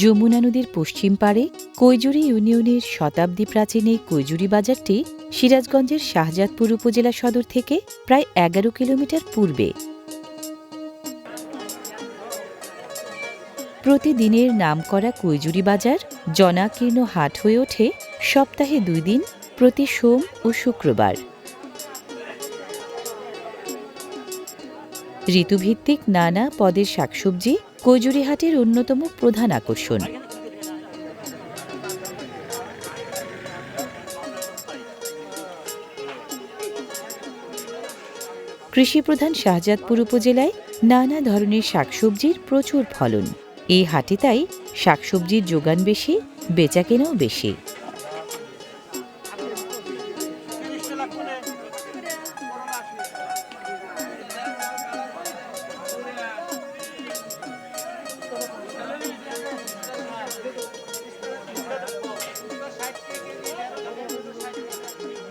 যমুনা নদীর পশ্চিম পাড়ে কৈজুরি ইউনিয়নের শতাব্দী প্রাচীন এই কৈজুরি বাজারটি সিরাজগঞ্জের শাহজাদপুর উপজেলা সদর থেকে প্রায় এগারো কিলোমিটার পূর্বে। প্রতিদিনের নামকরা কৈজুরি বাজার জনাকীর্ণ হাট হয়ে ওঠে সপ্তাহে দুই দিন প্রতি সোম ও শুক্রবার। ঋতুভিত্তিক নানা পদের শাকসবজি কৈজুরিহাটের অন্যতম প্রধান আকর্ষণ। কৃষিপ্রধান শাহজাদপুর উপজেলায় নানা ধরনের শাকসবজির প্রচুর ফলন। এই হাটে তাই শাকসবজির যোগান বেশি বেচাকেনাও বেশি।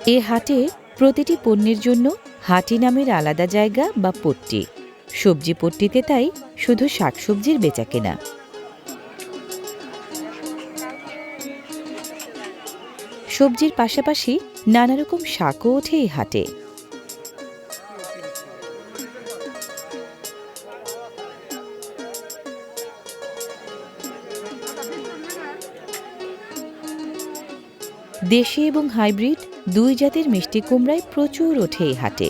এ হাটে প্রতিটি পণ্যের জন্য হাটি নামের আলাদা জায়গা বা পট্টি। সবজি পট্টিতে তাই শুধু শাকসবজির বেচাকেনা সবজির পাশাপাশি নানা রকম শাকও ওঠে এই হাটে। দেশি এবং হাইব্রিড দুই জাতের মিষ্টি কুমড়ায় প্রচুর ওঠে এই হাটে।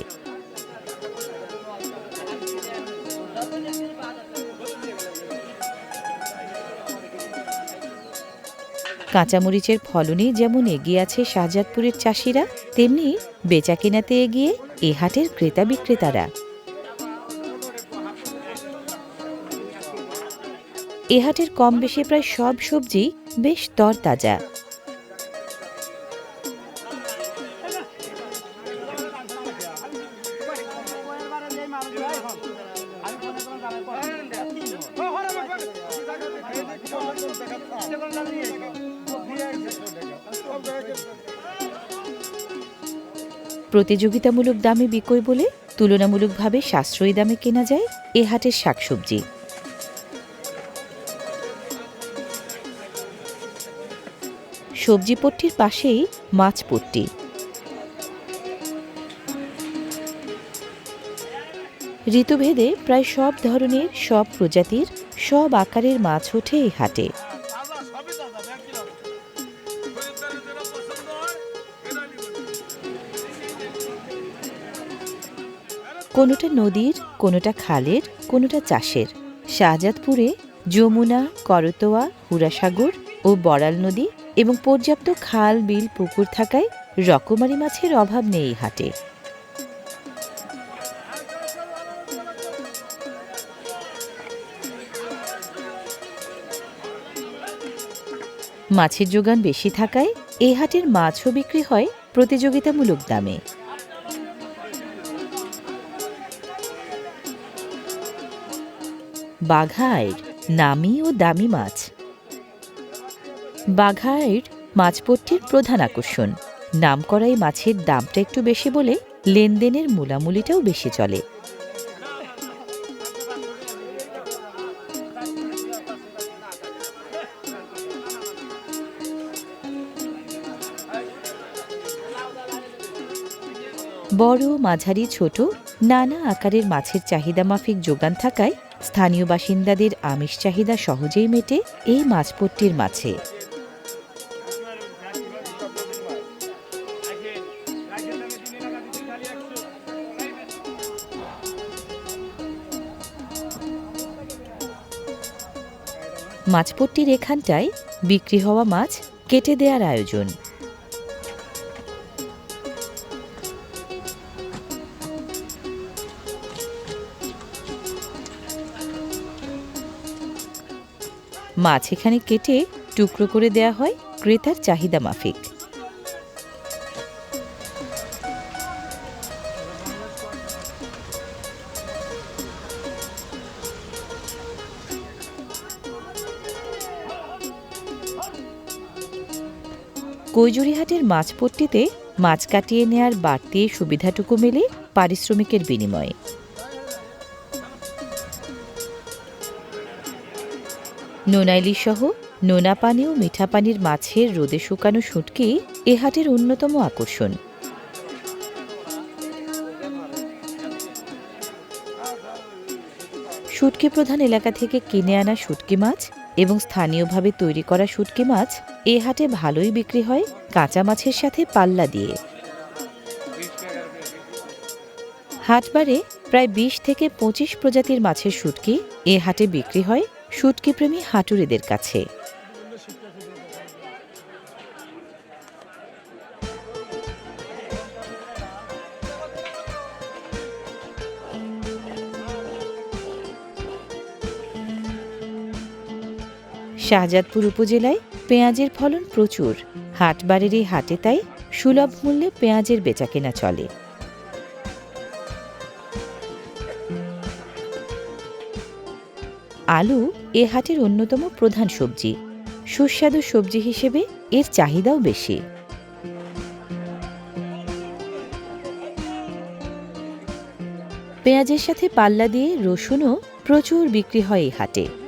কাঁচামরিচের ফলনে যেমন এগিয়ে আছে শাহজাদপুরের চাষিরা, তেমনি বেচাকেনাতে এগিয়ে এ হাটের ক্রেতা বিক্রেতারা। এ হাটের কম বেশি প্রায় সব সবজি বেশ তরতাজা। প্রতিযোগিতামূলক দামে বিকয় বলে তুলনামূলকভাবে সাশ্রয়ী দামে কেনা যায় এ হাটের শাকসবজি। সবজি পট্টির পাশেই মাছ পট্টি ঋতুভেদে প্রায় সব ধরনের, সব প্রজাতির, সব আকারের মাছ ওঠে এই হাটে। কোনোটা নদীর, কোনোটা খালের, কোনোটা চাষের। শাহজাদপুরে যমুনা, করতোয়া, হুরাসাগর ও বড়াল নদী এবং পর্যাপ্ত খাল, বিল, পুকুর থাকায় রকমারি মাছের অভাব নেই হাটে। মাছের যোগান বেশি থাকায় এই হাটের মাছও বিক্রি হয় প্রতিযোগিতামূলক দামে। বাঘাইর নামি ও দামি মাছ। বাঘাইর মাছপট্টির প্রধান আকর্ষণ। নাম করা এই মাছের দামটা একটু বেশি বলে লেনদেনের মূলামূলিটাও বেশি চলে। বড়, মাঝারি, ছোট, নানা আকারের মাছের চাহিদা মাফিক যোগান থাকায় স্থানীয় বাসিন্দাদের আমিষ চাহিদা সহজেই মেটে এই মাছপট্টির মাছে। মাছপট্টির এখানটায় বিক্রি হওয়া মাছ কেটে দেওয়ার আয়োজন। মাছ এখানে কেটে টুকরো করে দেয়া হয় ক্রেতার চাহিদা মাফিক। কৈজুরিহাটের মাছপট্টিতে মাছ কাটিয়ে নেয়ার বাড়তি সুবিধাটুকু মেলে পারিশ্রমিকের বিনিময়ে। নোনাইলি সহ নোনা পানি ও মিঠা পানির মাছের রোদে শুকানো শুটকি এ হাটের অন্যতম আকর্ষণ। শুটকি প্রধান এলাকা থেকে কিনে আনা শুটকি মাছ এবং স্থানীয়ভাবে তৈরি করা শুটকি মাছ এ হাটে ভালোই বিক্রি হয় কাঁচা মাছের সাথে পাল্লা দিয়ে। হাটবারে প্রায় বিশ থেকে পঁচিশ প্রজাতির মাছের শুটকি এ হাটে বিক্রি হয় শুটকিপ্রেমী হাটুরেদের কাছে। শাহজাদপুর উপজেলায় পেঁয়াজের ফলন প্রচুর। হাটবারের এই হাটে তাই সুলভ মূল্যে পেঁয়াজের বেচাকেনা চলে। আলু এ হাটের অন্যতম প্রধান সবজি। সুস্বাদু সবজি হিসেবে এর চাহিদাও বেশি। পেঁয়াজের সাথে পাল্লা দিয়ে রসুনও প্রচুর বিক্রি হয় এই হাটে।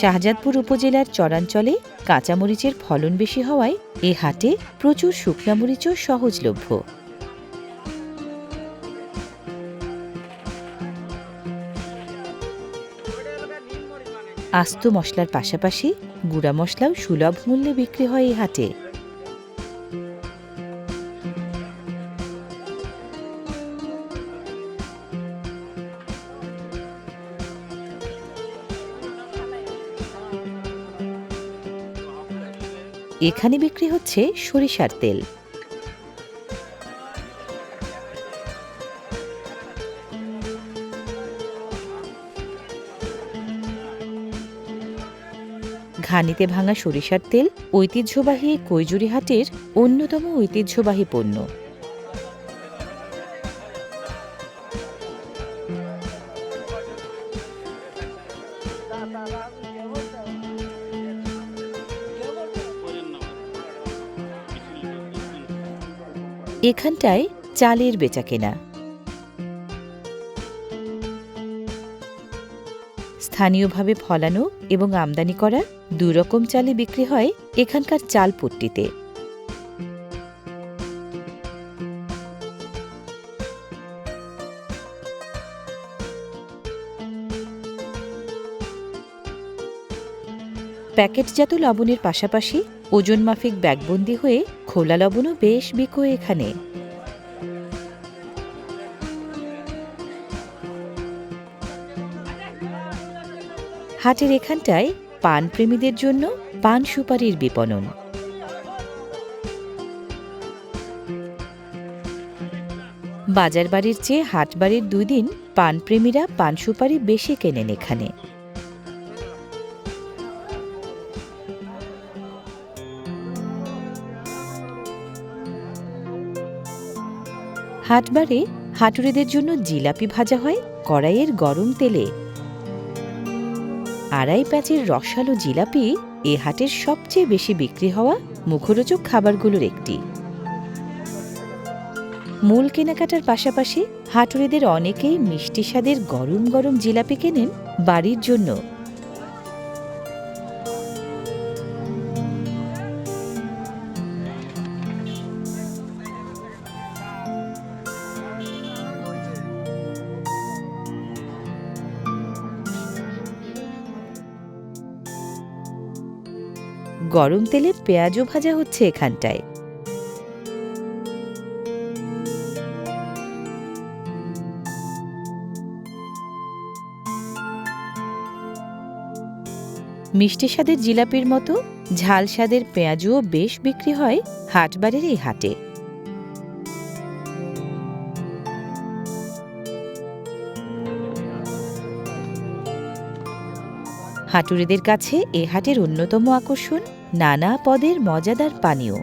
শাহজাদপুর উপজেলার চরাঞ্চলে কাঁচামরিচের ফলন বেশি হওয়ায় এ হাটে প্রচুর শুকনামরিচও সহজলভ্য। আস্ত মশলার পাশাপাশি গুঁড়া মশলাও সুলভ মূল্যে বিক্রি হয় এই হাটে। এখানে বিক্রি হচ্ছে সরিষার তেল। ঘানিতে ভাঙা সরিষার তেল ঐতিহ্যবাহী কৈজুরি হাটের অন্যতম ঐতিহ্যবাহী পণ্য। এখানটায় চালের বেচা কেনা। স্থানীয়ভাবে ফলানো এবং আমদানি করা দুরকম চালে বিক্রি হয় এখানকার চাল পট্টিতে প্যাকেটজাত লবণের পাশাপাশি ওজন মাফিক ব্যাগবন্দি হয়ে খোলা লবণও বেশ বিকোয় এখানে। হাটের এখানটায় পান প্রেমীদের জন্য পান সুপারির বিপণন। বাজার বাড়ির চেয়ে হাট বাড়ির দুই দিন পানপ্রেমীরা পান সুপারি বেশি কেনেন এখানে। হাটবারে হাটুরেদের জন্য জিলাপি ভাজা হয় কড়াইয়ের গরম তেলে। আড়াই প্যাচের রসালো জিলাপি এ হাটের সবচেয়ে বেশি বিক্রি হওয়া মুখরোচক খাবারগুলোর একটি। মূল কেনাকাটার পাশাপাশি হাটুরেদের অনেকেই মিষ্টি স্বাদের গরম গরম জিলাপি কেনেন বাড়ির জন্য। গরম তেলে পেঁয়াজও ভাজা হচ্ছে এখানটায়। মিষ্টি স্বাদের জিলাপির মতো ঝাল স্বাদের পেঁয়াজও বেশ বিক্রি হয় হাটবারের এই হাটে। হাটুরিদের কাছে এ হাটের অন্যতম আকর্ষণ নানা পদের মজাদার পানীয়।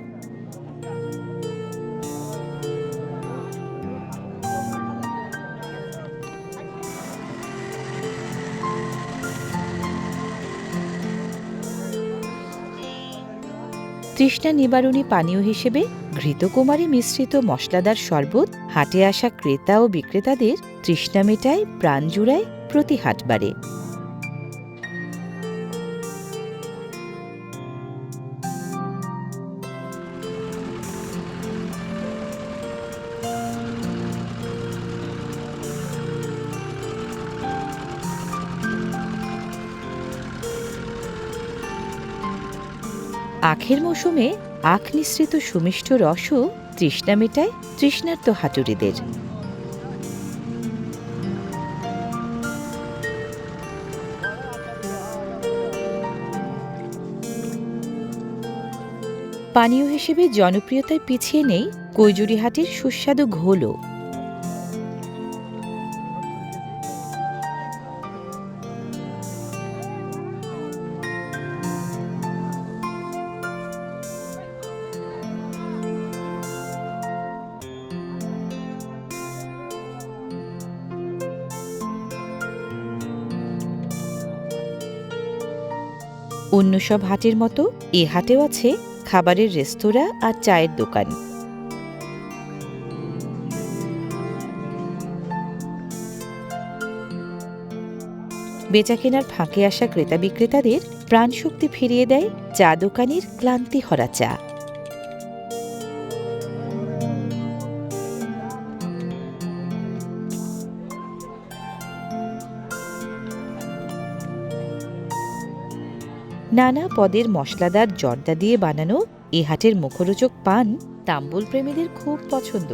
তৃষ্ণা নিবারণী পানীয় হিসেবে ঘৃতকুমারী মিশ্রিত মশলাদার শরবত, হাটে আসা ক্রেতা ও বিক্রেতাদের তৃষ্ণা মেটায়, প্রাণ জুড়ায় প্রতি হাটবারে। আখের মৌসুমে আখ নিঃসৃত সুমিষ্ট রসও তৃষ্ণা মেটায় তৃষ্ণার্ত হাটুরিদের পানীয় হিসেবে জনপ্রিয়তায় পিছিয়ে নেই কৈজুরিহাটের সুস্বাদু ঘোলও। অন্য সব হাটের মতো এ হাটেও আছে খাবারের রেস্তোরাঁ আর চায়ের দোকান। বেচাকেনার ফাঁকে আসা ক্রেতা বিক্রেতাদের প্রাণশক্তি ফিরিয়ে দেয় চা দোকানের ক্লান্তি হরা চা। নানা পদের মশলাদার জর্দা দিয়ে বানানো এ হাটের মুখরোচক পান তাম্বুল প্রেমীদের খুব পছন্দ।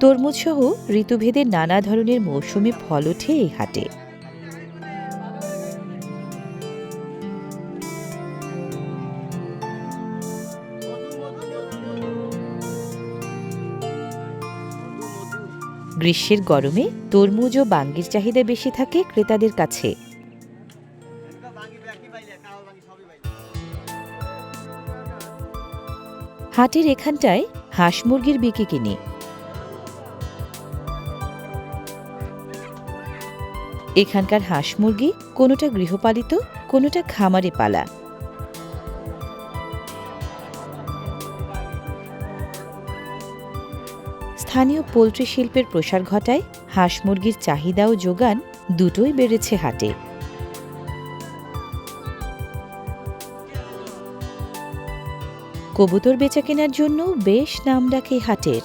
তরমুজ সহ ঋতুভেদে নানা ধরনের মৌসুমি ফল ওঠে এই হাটে। গ্রীষ্মের গরমে তরমুজ ও বাঙ্গির চাহিদা বেশি থাকে ক্রেতাদের কাছে। হাটের এখানটায় হাঁস মুরগির বিকে কিনি। এখানকার হাঁস মুরগি কোনোটা গৃহপালিত, কোনোটা খামারে পালা। স্থানীয় পোলট্রি শিল্পের প্রসার ঘটায়, হাঁস মুরগির চাহিদা ও যোগান দুটোই বেড়েছে হাটে। কবুতর বেচা কেনার জন্য বেশ নাম ডাকে হাটের।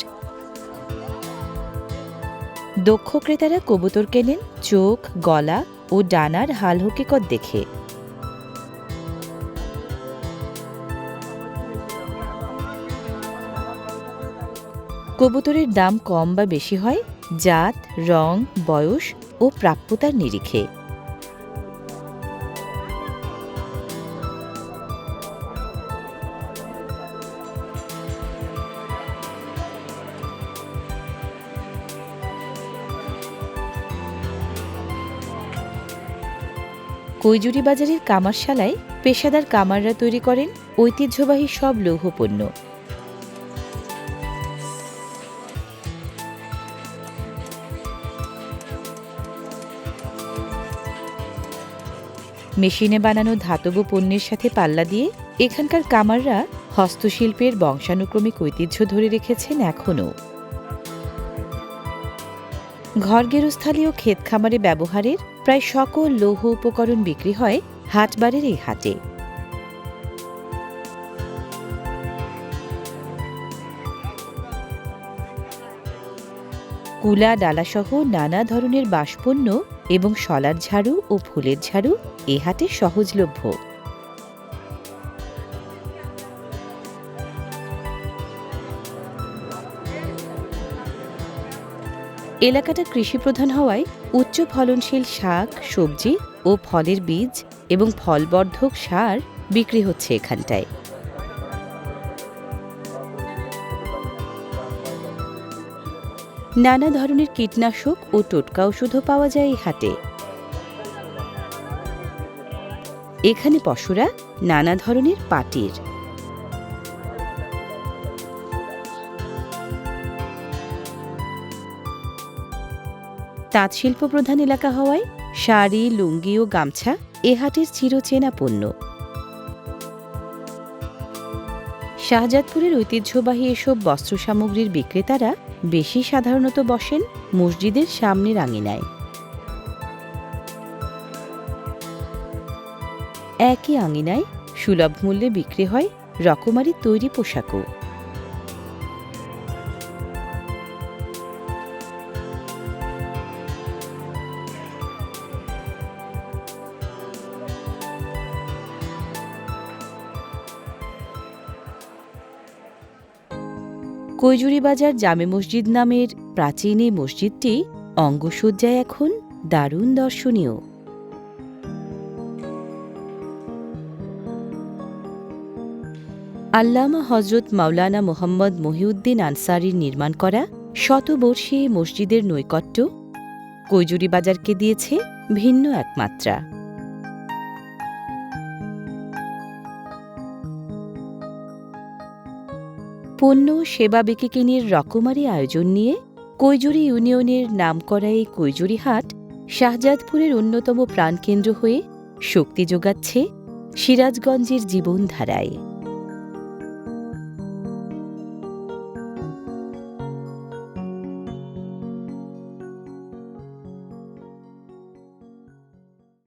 দক্ষ ক্রেতারা কবুতর কেনেন, চোখ, গলা ও ডানার হাল হকিকত দেখে। কবুতরের দাম কম বা বেশি হয়, জাত, রং, বয়স ও প্রাপ্যতার নিরিখে। কৈজুরি বাজারের কামারশালায় পেশাদার কামাররা তৈরি করেন ঐতিহ্যবাহী সব লৌহপণ্য। মেশিনে বানানো ধাতব পণ্যের সাথে পাল্লা দিয়ে এখানকার কামাররা হস্তশিল্পের বংশানুক্রমিক ঐতিহ্য ধরে রেখেছেন এখনও। ঘর ও ক্ষেত খামারে ব্যবহারের প্রায় সকল লৌহ উপকরণ বিক্রি হয় হাটবারের এই হাটে। কুলা ডালাসহ নানা ধরনের বাঁশপণ্য এবং শলার ঝাড়ু ও ফুলের ঝাড়ু এ হাটে সহজলভ্য। এলাকাটা কৃষিপ্রধান হওয়ায় উচ্চ ফলনশীল শাক, সবজি ও ফলের বীজ এবং ফলবর্ধক সার বিক্রি হচ্ছে এখানটায়। নানা ধরনের কীটনাশক ও টোটকা ওষুধও পাওয়া যায় এই হাটে। এখানে পশুরা নানা ধরনের পাটির। তাঁত শিল্প প্রধান এলাকা হওয়ায় শাড়ি, লুঙ্গি ও গামছা এ হাটের চিরচেনা পণ্য। শাহজাদপুরের ঐতিহ্যবাহী এসব বস্ত্র সামগ্রীর বিক্রেতারা বেশি সাধারণত বসেন মসজিদের সামনের আঙিনায় একই আঙিনায় সুলভ মূল্যে বিক্রি হয় রকমারি তৈরি পোশাকও। কৈজুরি বাজার জামে মসজিদ নামের প্রাচীন এই মসজিদটি অঙ্গসজ্জায় এখন দারুণ দর্শনীয়। আল্লামা হজরত মাওলানা মোহাম্মদ মহিউদ্দিন আনসারির নির্মাণ করা শতবর্ষী মসজিদের নৈকট্য কৈজুরি বাজারকে দিয়েছে ভিন্ন এক মাত্রা পণ্য, সেবা বিকিকিনির রকমারি আয়োজন নিয়ে কৈজুরি ইউনিয়নের নামকরা এই কৈজুরি হাট শাহজাদপুরের অন্যতম প্রাণকেন্দ্র হয়ে শক্তি যোগাচ্ছে সিরাজগঞ্জের জীবনধারায়।